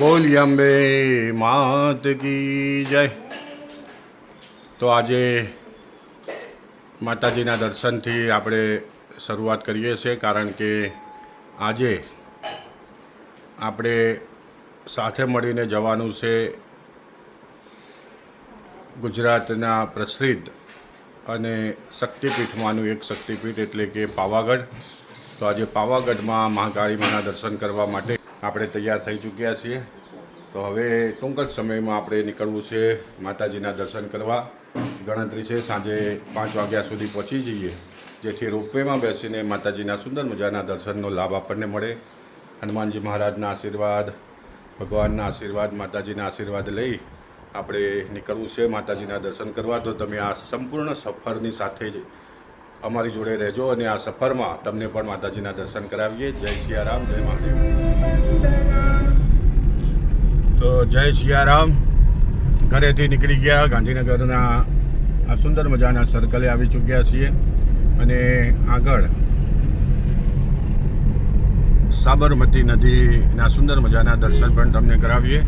બોલી અંબે માત કી જય. તો આજે માતાજીના દર્શનથી આપણે શરૂઆત કરીએ છીએ, કારણ કે આજે આપણે સાથે મળીને જવાનું છે ગુજરાતના પ્રસિદ્ધ અને શક્તિપીઠમાંનું એક શક્તિપીઠ એટલે કે પાવાગઢ. તો આજે પાવાગઢમાં મહાકાળી માના દર્શન કરવા માટે આપણે તૈયાર થઈ ચૂક્યા છીએ. તો હવે ટૂંક જ સમયમાં આપણે નીકળવું છે માતાજીના દર્શન કરવા. ગણતરી છે, સાંજે પાંચ વાગ્યા સુધી પહોંચી જઈએ. જેથી રોપવેમાં બેસીને માતાજીના સુંદર મજાના દર્શનનો લાભ આપણને મળે. હનુમાનજી મહારાજના આશીર્વાદ, ભગવાનના આશીર્વાદ, માતાજીના આશીર્વાદ લઈ આપણે નીકળવું છે માતાજીના દર્શન કરવા. તો તમે આ સંપૂર્ણ સફરની સાથે જ અમારી જોડે રહેજો અને આ સફરમાં તમને પણ માતાજીના દર્શન કરાવીએ. જય સિયારામ, જય મહાદેવ. તો જય સિયારામ ઘરેથી નીકળી ગયા ગાંધીનગરના આ સુંદર મજાના સર્કલે આવી ચૂક્યા છીએ અને આગળ સાબરમતી નદીના સુંદર મજાના દર્શન પણ તમને કરાવીએ.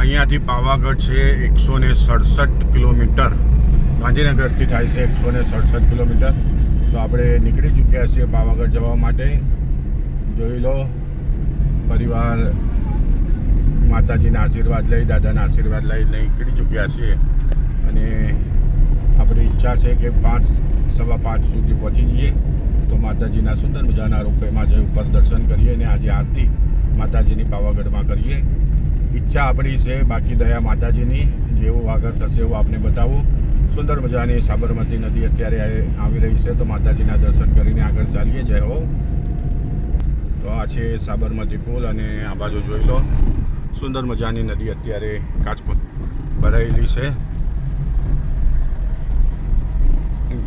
અહીંયાથી પાવાગઢ છે એકસો ને સડસઠ કિલોમીટર. ગાંધીનગરથી થાય છે એકસો ને સડસઠ કિલોમીટર. તો આપણે નીકળી ચૂક્યા છીએ પાવાગઢ જવા માટે. જોઈ લો, પરિવાર માતાજીના આશીર્વાદ લઈ, દાદાના આશીર્વાદ લઈ નીકળી ચૂક્યા છીએ. અને આપણી ઈચ્છા છે કે પાંચ, સવા પાંચ સુધી પહોંચી જઈએ. તો માતાજીના સુંદર મજાના રૂપેમાં જઈ ઉપર દર્શન કરીએ અને આજે આરતી માતાજીની પાવાગઢમાં કરીએ. ઈચ્છા આપણી છે, બાકી દયા માતાજીની જેવું આગળ થશે એવું આપને બતાવું. સુંદર મજાની સાબરમતી નદી અત્યારે આવી રહી છે, તો માતાજીના દર્શન કરીને આગળ ચાલીએ. જય હો. તો આ છે સાબરમતી પુલ અને આ બાજુ જોઈ લો. સુંદર મજાની નદી અત્યારે કાચકૂચ ભરાયેલી છે.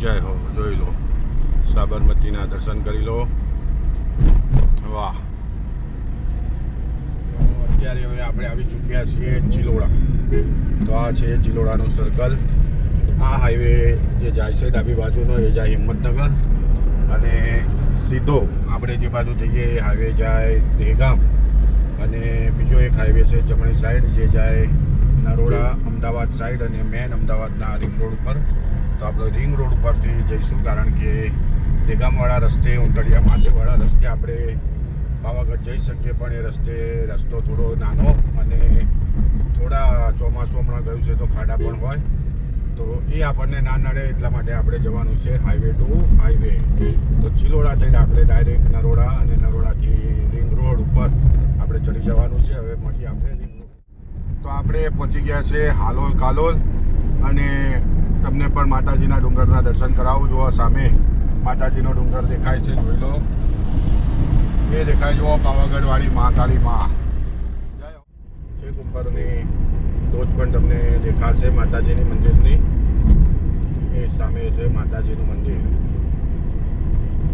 જય હો, જોઈ લો. સાબરમતીના દર્શન કરી લો. વાહ. અત્યારે હવે આપણે આવી ચૂક્યા છીએ ચિલોડા તો આ છે ચિલોડાનું સર્કલ આ હાઈવે જે જાય છે ડાબી બાજુનો, એ જાય હિંમતનગર. અને સીધો આપણે જે બાજુ જઈએ હાઈવે જાય દહેગામ. અને બીજો એક હાઈવે છે જમણી સાઈડ જે જાય નરોડા અમદાવાદ સાઈડ અને મેન અમદાવાદના રિંગ રોડ ઉપર. તો આપણે રિંગ રોડ ઉપરથી જઈશું કારણ કે દેગામવાળા રસ્તે ઉંટડિયા મહાદેવવાળા રસ્તે આપણે પાવાગઢ જઈ શકીએ પણ એ રસ્તે રસ્તો થોડો નાનો અને થોડા ચોમાસું હમણાં ગયું છે તો ખાડા પણ હોય. તો એ આપણને ના નડે એટલા માટે આપણે જવાનું છે હાઈવે ટુ હાઈવે તો ચિલોડા થઈને આપણે ડાયરેક્ટ નરોડા અને નરોડાથી રિંગ રોડ ઉપર આપણે ચડી જવાનું છે, હવે મળીએ આપણે તો આપણે પહોંચી ગયા છે હાલોલ કાલોલ અને તમને પણ માતાજીના ડુંગરના દર્શન કરાવું જુઓ સામે માતાજીનો ડુંગર દેખાય છે, જોઈ લો. એ દેખાય જુઓ, પાવાગઢવાળી મહાકાળી મા. છેક ઉપરની ટોચ પણ તમને દેખાશે માતાજીની મંદિરની. એ સામે છે માતાજીનું મંદિર.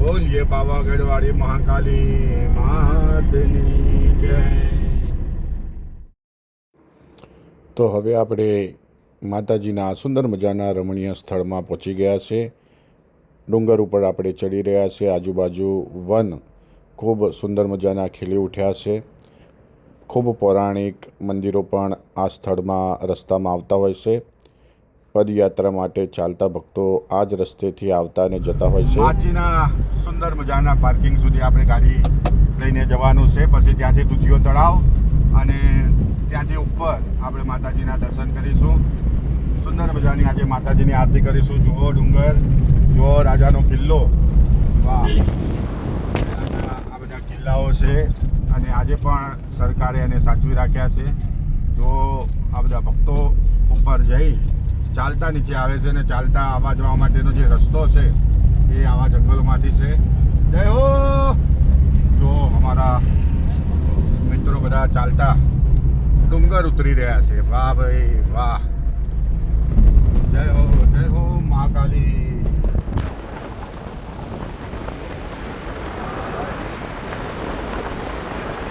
બોલીએ પાવાગઢ વાળી મહાકાલી તો હવે આપણે માતાજીના સુંદર મજાના રમણીય સ્થળમાં પહોંચી ગયા છે. ડુંગર ઉપર આપણે ચડી રહ્યા છે. આજુબાજુ વન ખૂબ સુંદર મજાના ખીલી ઉઠ્યા છે. ખૂબ પૌરાણિક મંદિરો પણ આ સ્થળમાં રસ્તામાં આવતા હોય છે. પદયાત્રા માટે ચાલતા ભક્તો આ જ રસ્તેથી આવતા અને જતા હોય છે. માચીના સુંદર મજાના પાર્કિંગ સુધી આપણે ગાડી લઈને જવાનું છે. પછી ત્યાંથી દુધિયો તળાવ અને ત્યાંથી ઉપર આપણે માતાજીના દર્શન કરીશું. સુંદર મજાની આજે માતાજીની આરતી કરીશું. જુઓ ડુંગર, જુઓ રાજાનો કિલ્લો. વાહ. આ બધા કિલ્લાઓ છે અને આજે પણ સરકારે એને સાચવી રાખ્યા છે. જો આ બધા ભક્તો ઉપર જઈ ચાલતા નીચે આવે છે અને ચાલતા આવવા જવા માટેનો જે રસ્તો છે, એ આવા જંગલોમાંથી છે. જય હો! જો અમારા મિત્રો બધા ચાલતા ડુંગર ઉતરી રહ્યા છે. વાહ ભાઈ, વાહ. જય હો જય હો મહાકાલી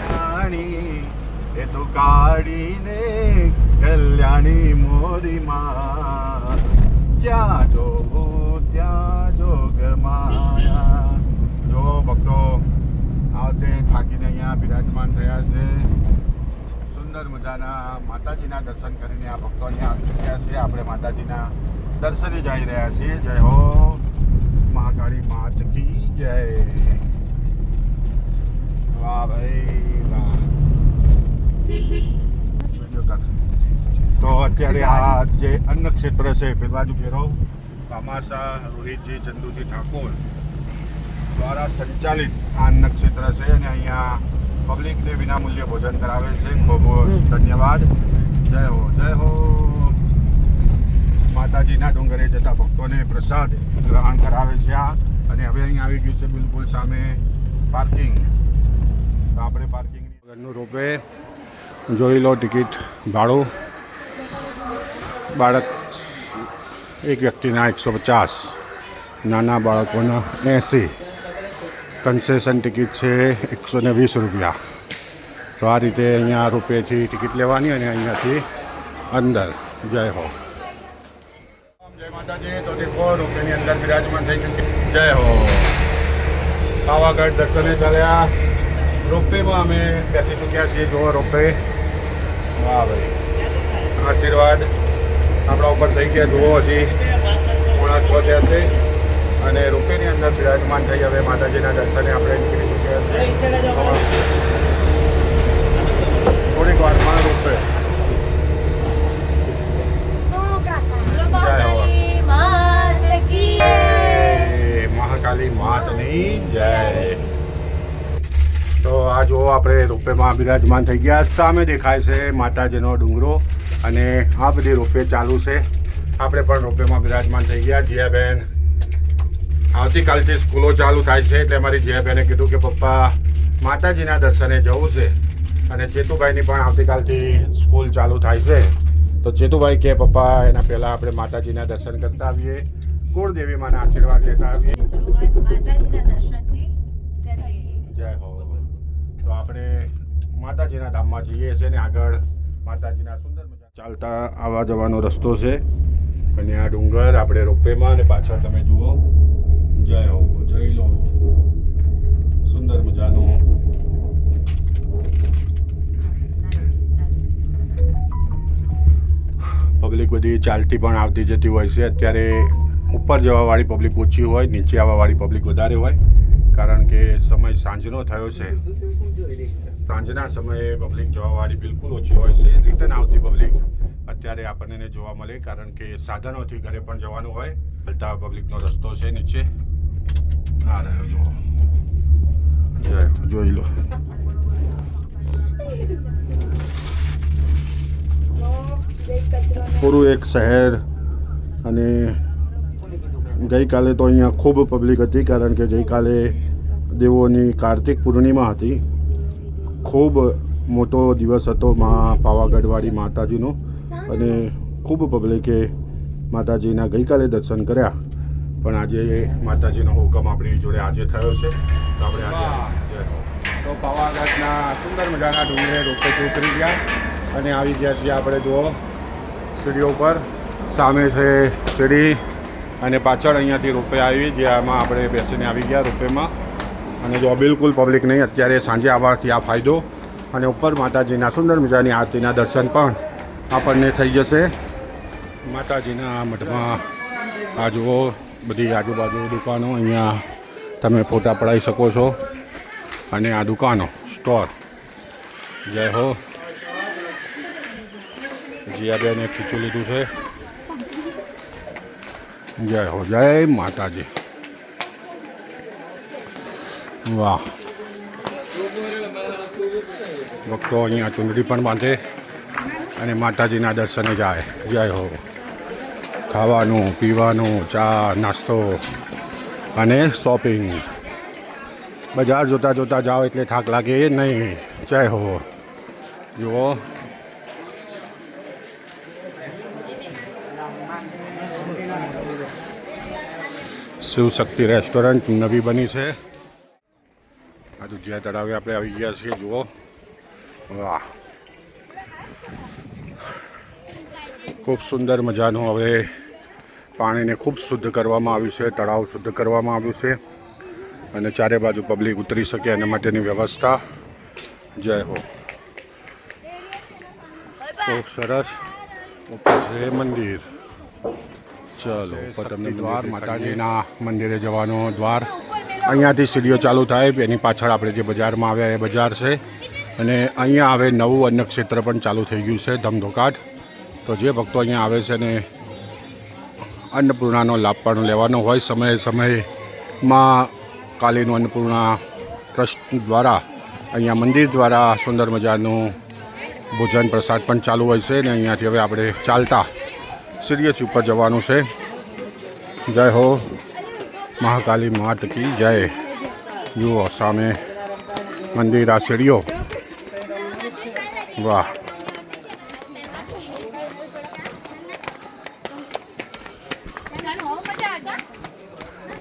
કલ્યાણી એ તો કાઢીને કલ્યાણી મોરી માં. જ્યાં જોવું ત્યાં જોગ માયા જો ભક્તો આવતે થાકીને અહીંયા બિરાજમાન થયા છે મજાના માતાજીના દર્શન કરીને આ ભક્તોને આવી ચૂક્યા છે. આપણે માતાજીના દર્શને જઈ રહ્યા છીએ. જય હો મહાકાળી માત કી જય। વાહ ભાઈ, વાહ. વીડિયો કર. તો અત્યારે આ જે અન્ન ક્ષેત્ર છે પેલવાજુ ભેરવ પામાસા રોહિતજી ચંદુજી ઠાકોર દ્વારા સંચાલિત આ અન્ન ક્ષેત્ર છે અને અહીંયા પબ્લિકને વિનામૂલ્યે ભોજન કરાવે છે. ખૂબ ધન્યવાદ. જય હો જય હો. માતાજીના ડુંગરે જતા ભક્તોને પ્રસાદ ગ્રહણ કરાવે છે આ. અને હવે અહીંયા આવી ગયું છે બિલકુલ સામે પાર્કિંગ. તો આપણે પાર્કિંગ ઘરનું રોપે જોઈ લો ટિકિટ ભાડું. બાળક, એક વ્યક્તિના એકસો પચાસ, નાના બાળકોના એંસી. કન્સેશન ટિકિટ છે એકસો ને વીસ રૂપિયા. તો આ રીતે અહીંયા રૂપિયાથી ટિકિટ લેવાની અને અહીંયાથી અંદર. જય હો. જય માતાજી, તો દેખો રૂપિયાની અંદર બિરાજમાન થઈ ચૂકી. જય હો. પાવાગઢ દર્શને ચાલ્યા. રોપવેમાં અમે બેસી ચૂક્યા છીએ. જુઓ રોપવે વાહ ભાઈ. આશીર્વાદ. આપણા ઉપર થઈ ગયા જુઓ હજી પોણા છ થયા છે. અને રૂપેની અંદર બિરાજમાન થઈ હવે માતાજીના દર્શને આપણે નીકળી ચૂક્યા થોડીક વારમાં રૂપે. મહાકાલી માતની જય. તો આ જો આપણે રૂપેમાં બિરાજમાન થઈ ગયા. સામે દેખાય છે માતાજીનો ડુંગરો. અને આ બધી રોપવે ચાલુ છે. આપણે પણ રોપવેમાં બિરાજમાન થઈ ગયા. જીયાબેન આવતીકાલથી સ્કૂલો ચાલુ થાય છે એટલે અમારી જીયાબેને કીધું કે પપ્પા માતાજીના દર્શને જવું છે. અને ચેતુભાઈની પણ આવતીકાલથી સ્કૂલ ચાલુ થાય છે. તો ચેતુભાઈ કે પપ્પા એના પહેલાં આપણે માતાજીના દર્શન કરતા આવીએ. કુળદેવી માના આશીર્વાદ લેતા આવીએ. જય હો. તો આપણે માતાજીના ધામમાં જઈએ છીએ ને આગળ. માતાજીના સુંદર ચાલતા આવવા જવાનો રસ્તો છે. અને આ ડુંગર આપણે રોપવેમાં અને પાછળ તમે જુઓ. જય હો, જય લો. સુંદર મજાનું. પબ્લિક બધી ચાલતી પણ આવતી જતી હોય છે. અત્યારે ઉપર જવાવાળી પબ્લિક ઓછી હોય, નીચે આવવાવાળી પબ્લિક વધારે હોય. કારણ કે સમય સાંજનો થયો છે. સાંજના સમયે પબ્લિક જવાવાળી બિલકુલ ઓછી હોય છે. રિટર્ન આવતી પબ્લિક અત્યારે આપણને જોવા મળે, કારણ કે સાધનોથી ઘરે પણ જવાનું હોય. હલતા પબ્લિકનો રસ્તો છે નીચે. આ રહ્યો જો જોઈ લો. પૂરું એક શહેર અને ગઈકાલે તો અહીંયા ખૂબ પબ્લિક હતી, કારણ કે ગઈકાલે દેવોની કાર્તિક પૂર્ણિમા હતી. ખૂબ મોટો દિવસ હતો મા પાવાગઢવાળી માતાજીનો. અને ખૂબ પબ્લિકે માતાજીના ગઈકાલે દર્શન કર્યા. પણ આજે માતાજીનો હુકમ આપણી જોડે આજે થયો છે. તો આપણે આજે તો પાવાગઢના સુંદર મજાના ડુંગરે રોપેથી ઉતરી ગયા. અને આવી ગયા છીએ આપણે જુઓ. સીડીઓ પર સામે છે સીડી. અને પાછળ અહીંયાથી રોપે આવી જે આમાં આપણે બેસીને આવી ગયા રોપેમાં. અને જો બિલકુલ પબ્લિક નહીં, અત્યારે સાંજે આવવાથી આ ફાયદો અને ઉપર માતાજીના સુંદર મજાની આરતીના દર્શન પણ આપણને થઈ જશે. માતાજીના મઠમાં આ જુઓ, બધી આજુબાજુ દુકાનો અહીંયા તમે ફોટા પડાવી શકો છો. અને આ દુકાનો સ્ટોર જય હો. જીયાબેને ખીચું લીધું છે. જય હો, જય માતાજી. વાહ. ભક્તો અહીંયા ચુંદડી પણ બાંધે અને માતાજીના દર્શને જાય. જય હો. ખાવાનું, પીવાનું, ચા, નાસ્તો અને શોપિંગ બજાર જોતા જોતા જાઓ એટલે થાક લાગે નહીં. જય હો. જુઓ. શિવશક્તિ રેસ્ટોરન્ટ નવી બની છે? આ તળાવે આપણે આવી ગયા છીએ જુઓ. વાહ. ખૂબ સુંદર મજાનું હવે પાણીને ખૂબ શુદ્ધ કરવામાં આવ્યું છે તળાવ શુદ્ધ કરવામાં આવ્યું છે. અને ચારે બાજુ પબ્લિક ઉતરી શકે એના માટેની વ્યવસ્થા. જય હો. ખૂબ સરસ. ઉપર છે મંદિર. ચલો તમને દ્વાર માતાજીના મંદિરે જવાનો દ્વાર. અહીંયાથી સીડીઓ ચાલુ થાય, એની પાછળ આપણે જે બજારમાં આવ્યા એ બજાર છે. અને અહીંયા હવે નવું અન્ન ક્ષેત્ર પણ ચાલુ થઈ ગયું છે, ધમધોકાટ. તો જે ભક્તો અહીંયા આવે છે ને, અન્નપૂર્ણાનો લાભ પણ લેવાનો હોય, સમયે સમયમાં કાલીનું અન્નપૂર્ણા ટ્રસ્ટ દ્વારા, અહીંયા મંદિર દ્વારા સુંદર મજાનું ભોજન પ્રસાદ પણ ચાલુ હોય છે ને, અહીંયાથી હવે આપણે ચાલતા સિરિયસ ઉપર જવાનું છે. જય હો. મહાકાલી માત કી જય. જુઓ સામે મંદિર આ સીડીઓ. વાહ.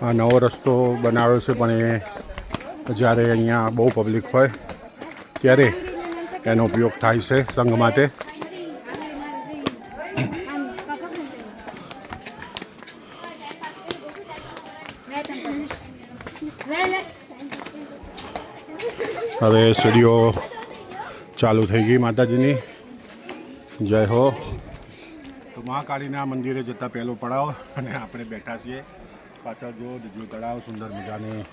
આ નવો રસ્તો બનાવ્યો છે પણ એ જ્યારે અહીંયા બહુ પબ્લિક હોય, ત્યારે એનો ઉપયોગ થાય છે સંઘ માટે. હવે સીડીઓ ચાલુ થઈ ગઈ માતાજીની. જય હો. તો મહાકાળીના મંદિરે જતાં પહેલો પડાવ અને આપણે બેઠા છીએ પાછળ જો જો તળાવ સુંદર મજાની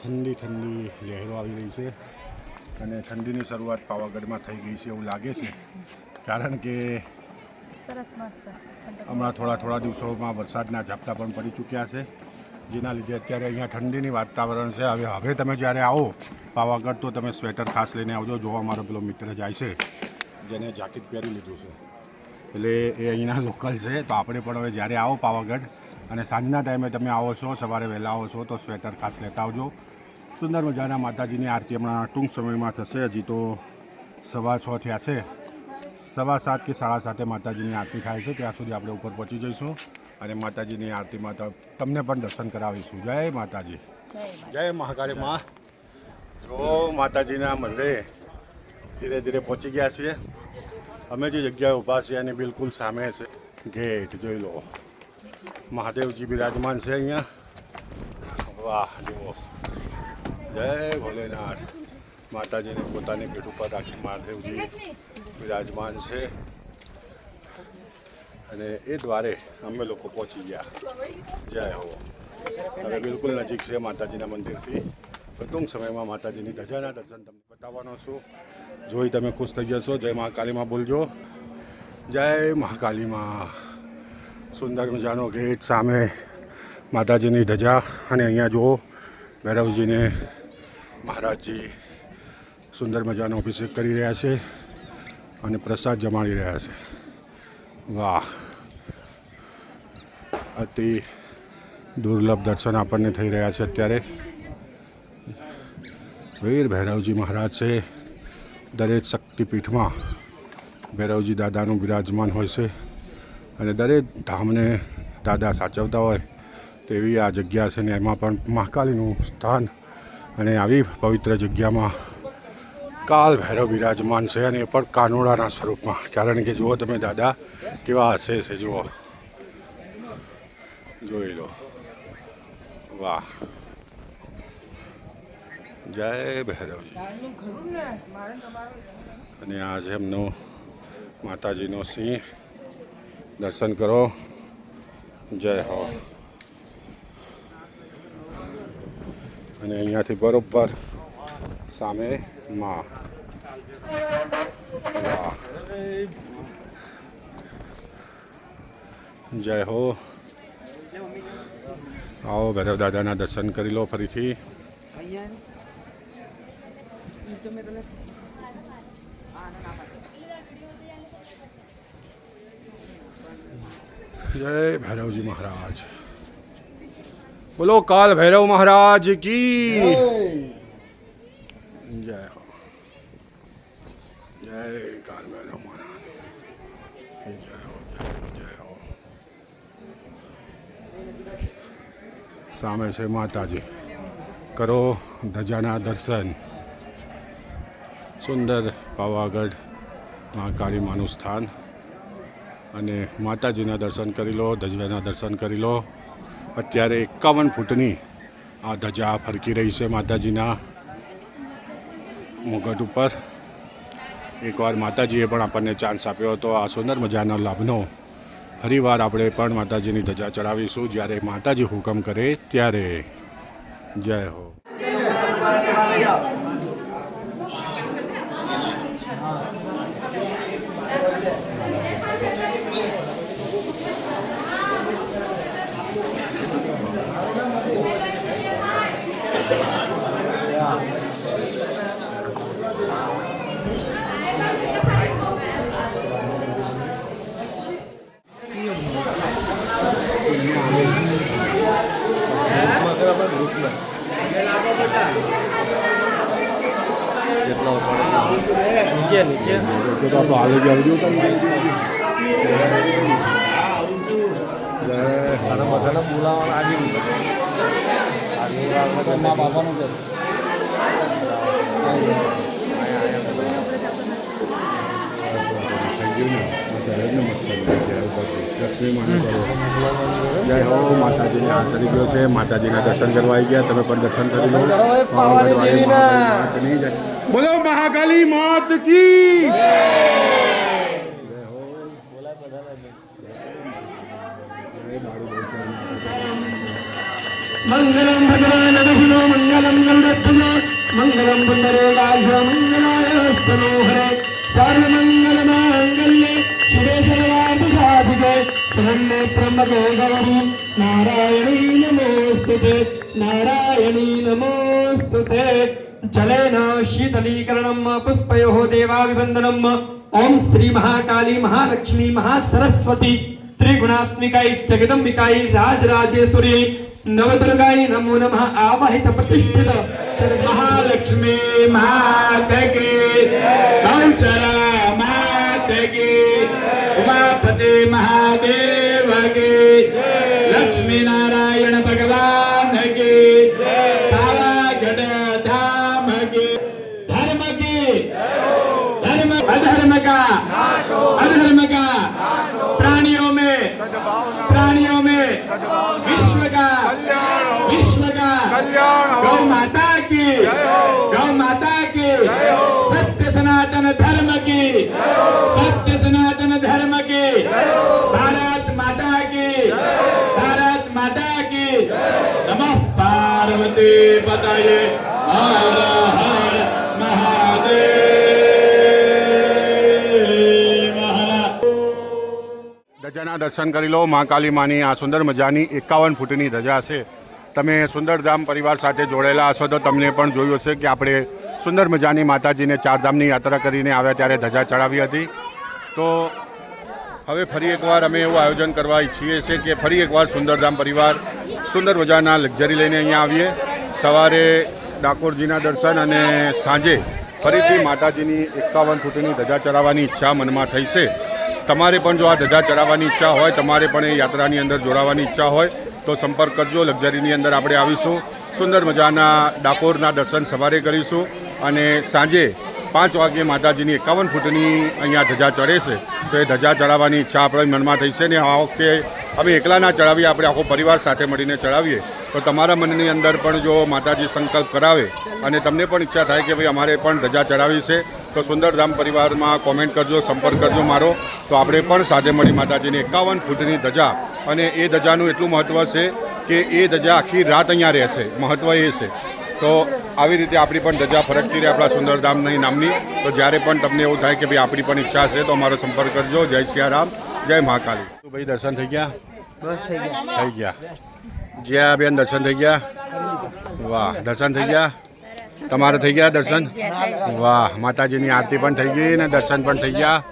ઠંડી ઠંડી લહેરો આવી રહી છે અને ઠંડીની શરૂઆત પાવાગઢમાં થઈ ગઈ છે એવું લાગે છે. કારણ કે સરસ મસ્ત. હમણાં થોડા થોડા દિવસોમાં વરસાદના ઝાપટા પણ પડી ચૂક્યા છે. જેના લીધે અત્યારે અહીંયા ઠંડીની વાતાવરણ છે. હવે હવે તમે જ્યારે આવો પાવાગઢ, તો તમે સ્વેટર ખાસ લઈને આવજો. જોવા મારો પેલો મિત્ર જાય છે, જેને જાકીટ પહેરી લીધું છે. એટલે એ અહીંના લોકલ છે. તો આપણે પણ હવે જ્યારે આવો પાવાગઢ અને સાંજના ટાઈમે તમે આવો છો, સવારે વહેલા આવો છો, તો સ્વેટર ખાસ લેતા આવજો. સુંદર મજાના માતાજીની આરતી હમણાં ટૂંક સમયમાં થશે. હજી તો સવા છ થયા છે. સવા સાત કે સાડા સાતે માતાજીની આરતી થાય છે. ત્યાં સુધી આપણે ઉપર પહોંચી જઈશું. અને માતાજીની આરતી માતા તમને પણ દર્શન કરાવીશું. જય માતાજી. જય જય મહાકાળી મા. જો માતાજીના મંદિરે ધીરે ધીરે પહોંચી ગયા છીએ. અમે જે જગ્યાએ ઊભા છીએ એની બિલકુલ સામે છે ગેટ જોઈ લો. મહાદેવજી બિરાજમાન છે અહીંયા. વાહ જુઓ. જય ભોલેનાથ. માતાજીને પોતાની પીઠ ઉપર રાખી મહાદેવજી બિરાજમાન છે. અને એ દ્વારે અમે લોકો પહોંચી ગયા. જય હો. હવે બિલકુલ નજીક છે માતાજીના મંદિરથી. ટૂંક સમયમાં માતાજીની ધજાના દર્શન તમને બતાવવાનો છું. જોઈ તમે ખુશ થઈ જશો. જય મહાકાલીમાં બોલજો. જય મહાકાલીમાં. સુંદર મજાનો ગેટ સામે માતાજીની ધજા. અને અહીંયા જુઓ, ભૈરવજીને મહારાજજી સુંદર મજાનો અભિષેક કરી રહ્યા છે અને પ્રસાદ જમાડી રહ્યા છે. વાહ. અતિ દુર્લભ દર્શન આપણને થઈ રહ્યા છે અત્યારે. વીર ભૈરવજી મહારાજ છે. દરેક શક્તિપીઠમાં ભૈરવજી દાદાનું બિરાજમાન હોય છે. અને દરેક ધામને દાદા સાચવતા હોય તેવી આ જગ્યા છે ને એમાં પણ મહાકાલીનું સ્થાન અને આવી પવિત્ર જગ્યામાં કાલ ભૈરવ બિરાજમાન છે અને એ પણ કાનોડાના સ્વરૂપમાં. કારણ કે જુઓ તમે દાદા, કેવા હશે છે જુઓ. જોઈ લો. વાહ. જય ભૈરવજી. અને આ છે એમનો માતાજીનો સિંહ દર્શન કરો. જય હો. અને અહીંયાથી બરોબર સામે માં. જય હો. આવો ભૈરવ દાદાના દર્શન કરી લો ફરીથી. જય ભૈરવજી મહારાજ. બોલો, કાલ ભૈરવ મહારાજ કી જય હો જય કાલ ભૈરવ મહારાજ જય હો જય હો જય હો સામે છે માતાજી. કરો ધજાના દર્શન. સુંદર પાવાગઢ મહાકાળી માનું સ્થાન. અને માતાજીના દર્શન કરી લો ધજાના દર્શન કરી લો. અત્યારે એકાવન ફૂટની આ ધજા ફરકી રહી છે માતાજીના મુગટ ઉપર. એકવાર માતાજીએ પણ આપણને ચાન્સ આપ્યો હતો આ સુંદર મજાના લાભનો. ફરીવાર આપણે પણ માતાજીની ધજા ચડાવીશું. જ્યારે માતાજી હુકમ કરે ત્યારે જય હો નીચે નીચે તો આપણો હાલે જવું જય અને બધાને બોલાવવાના આજે મા બાપાનું છે જય હો માતાજીને હાથ કરી ગયો છે માતાજીના દર્શન કરવા આવી ગયા તમે પણ દર્શન કરી લો પાવાની દેવીના. માતની જય. બોલો મહાકાલી માત કી મંગલમ ભગવાન વિષ્ણુ, મંગલમ ગણરત્ન મંગલમ પુંડરેકાય મંગલાય સનોહરે સર્વમંગલ માંગલ્ય શિવે સર્વાર્થ સાધિકે શરણ્ય ત્રંબકે ગૌરી નારાયણી નમોસ્તુતે નારાયણી નમોસ્તુતે. જલેન શીતલીકરણમ પુષ્પયો દેવાવિવંદનમ ઓમ શ્રી મહાકાલી મહાલક્ષ્મી મહાસરસ્વતી ત્રિગુણાત્મિકાઈ જગદંબિકાઈ રાજરાજેશ્વરી નવદુર્ગાઈ નમો નમઃ આવાહિત પ્રતિષ્ઠિત મહાલક્ષ્મી માતકી ગૌચરા માતકી ઉમાપતિ મહાદેવ કી का अधर्म का प्राणियों में प्राणियों में विश्व का विश्व का गौ माता की गौ माता की सत्य सनातन धर्म की सत्य सनातन धर्म की भारत माता की भारत माता की नमः पार्वती पतये हर हर हर દર્શન કરી લો મહાકાલી માની આ સુંદર મજાની એકાવન ફૂટની ધજા છે. તમે સુંદરધામ પરિવાર સાથે જોડેલા હશો તો તમને પણ જોયું હશે કે આપણે સુંદર મજાની માતાજીને ચારધામની યાત્રા કરીને આવ્યા ત્યારે ધજા ચડાવી હતી. તો હવે ફરી એકવાર અમે એવું આયોજન કરવા ઈચ્છીએ છીએ કે ફરી એકવાર સુંદરધામ પરિવાર સુંદર મજાના લક્ઝરી લઈને અહીંયા આવીએ. સવારે ડાકોરજીના દર્શન અને સાંજે ફરીથી માતાજીની એકાવન ફૂટની ધજા ચડાવવાની ઈચ્છા મનમાં થઈ છે. તમારે પણ જો આ ધજા ચડાવવાની ઈચ્છા હોય, તમારે પણ એ યાત્રાની અંદર જોડાવાની ઈચ્છા હોય, તો સંપર્ક કરજો. લક્ઝરીની અંદર આપણે આવીશું. સુંદર મજાના ડાકોરના દર્શન સવારે કરીશું અને સાંજે પાંચ વાગે માતાજીની એકાવન ફૂટની અહીંયા ધજા ચડે છે. તો એ ધજા ચડાવવાની ઈચ્છા આપણા મનમાં થઈ છે ને આ વખતે અમે એકલા ના ચડાવીએ, આપણે આખો પરિવાર સાથે મળીને ચડાવીએ. તો તમારા મનની અંદર પણ જો માતાજી સંકલ્પ કરાવે અને તમને પણ ઈચ્છા થાય કે ભાઈ અમારે પણ ધજા ચડાવી છે તો સુંદરધામ પરિવારમાં કોમેન્ટ કરજો સંપર્ક કરજો મારો. તો આપણે પણ સાથે મળી માતાજીની એકાવન ફૂટની ધજા. અને એ ધજાનું એટલું મહત્ત્વ છે કે એ ધજા આખી રાત અહીંયા રહેશે. મહત્ત્વ એ છે. તો આવી રીતે આપણી પણ ધજા ફરકતી રહે આપણા સુંદરધામની નામની. તો જ્યારે પણ તમને એવું થાય કે ભાઈ આપણી પણ ઈચ્છા છે તો અમારો સંપર્ક કરજો. જય સિયારામ જય મહાકાલી. ભાઈ દર્શન થઈ ગયા? બસ થઈ ગયા. થઈ ગયા. જ્યાં બેન દર્શન થઈ ગયા? વાહ દર્શન થઈ ગયા? તમારે થઈ ગયા દર્શન? વાહ માતાજીની આરતી પણ થઈ ગઈ ને દર્શન પણ થઈ ગયા.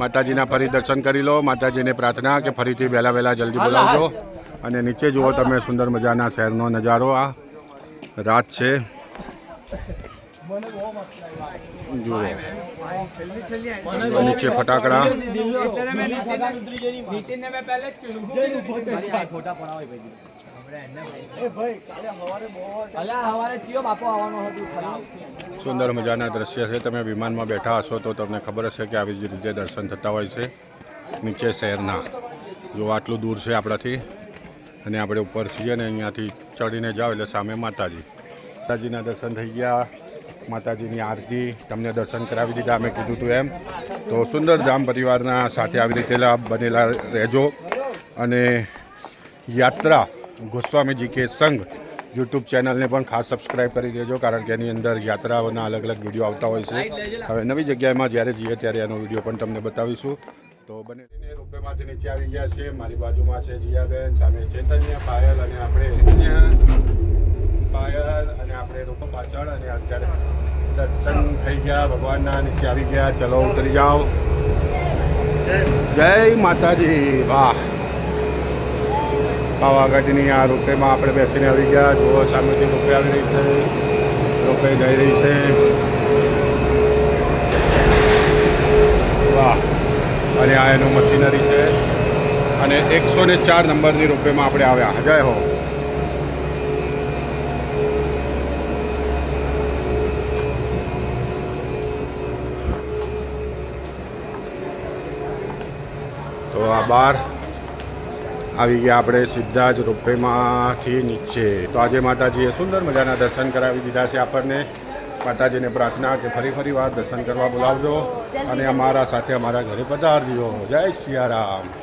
માતાજીના ફરી દર્શન કરી લો માતાજીને પ્રાર્થના કે ફરીથી વહેલા વહેલા જલ્દી બોલાવજો. અને નીચે જુઓ તમે સુંદર મજાના શહેરનો નજારો આ રાત છે. જુઓ. નીચે ફટાકડા. સુંદર મજાના દ્રશ્ય છે. તમે વિમાનમાં બેઠા હશો તો તમને ખબર હશે કે આવી જ રીતે દર્શન થતા હોય છે નીચે શહેરના. જો આટલું દૂર છે આપણાથી અને આપણે ઉપર છીએ ને અહીંયાથી ચડીને જાઓ એટલે સામે માતાજી. માતાજીના દર્શન થઈ ગયા. માતાજીની આરતી તમને દર્શન કરાવી દીધા, અમે કીધું હતું એમ. તો સુંદર ધામ પરિવારના સાથે આવી રીતે બનેલા રહેજો. અને યાત્રા ગોસ્વામીજી કે સંઘ યુટ્યુબ ચેનલને પણ ખાસ સબસ્ક્રાઇબ કરી દેજો, કારણ કે એની અંદર યાત્રાઓના અલગ અલગ વીડિયો આવતા હોય છે. હવે નવી જગ્યાએમાં જ્યારે જઈએ ત્યારે એનો વીડિયો પણ તમને બતાવીશું. તો બને રૂપિયામાંથી નીચે આવી ગયા છે મારી બાજુમાં છે જીયાબેન, સામે ચેતન્ય, પાયલ અને આપણે પાયલ અને આપણે લોકો પાછળ અને અત્યારે દર્શન થઈ ગયા, ભગવાનના નીચે આવી ગયા. ચલો ઉતરી જાઓ. જય માતાજી. વાહ. પાવાગઢની આ રોપવેમાં આપણે બેસીને આવી ગયા. જુઓ સામેથી રોપવે આવી રહી છે. રોપે જઈ રહી છે. વાહ. અને આ એનું મશીનરી છે. અને એકસો ને ચાર નંબરની રોપવેમાં આપણે આવ્યા. જય હો. તો આ બાર આવી ગયા આપણે સીધા જ રોપવેમાંથી નીચે. તો આજે માતાજીએ સુંદર મજાના દર્શન કરાવી દીધા છે આપણને. માતાજીને પ્રાર્થના કે ફરી ફરી વાર દર્શન કરવા બોલાવજો. અને અમારા સાથે અમારા ઘરે પધારજો. જય સિયારામ.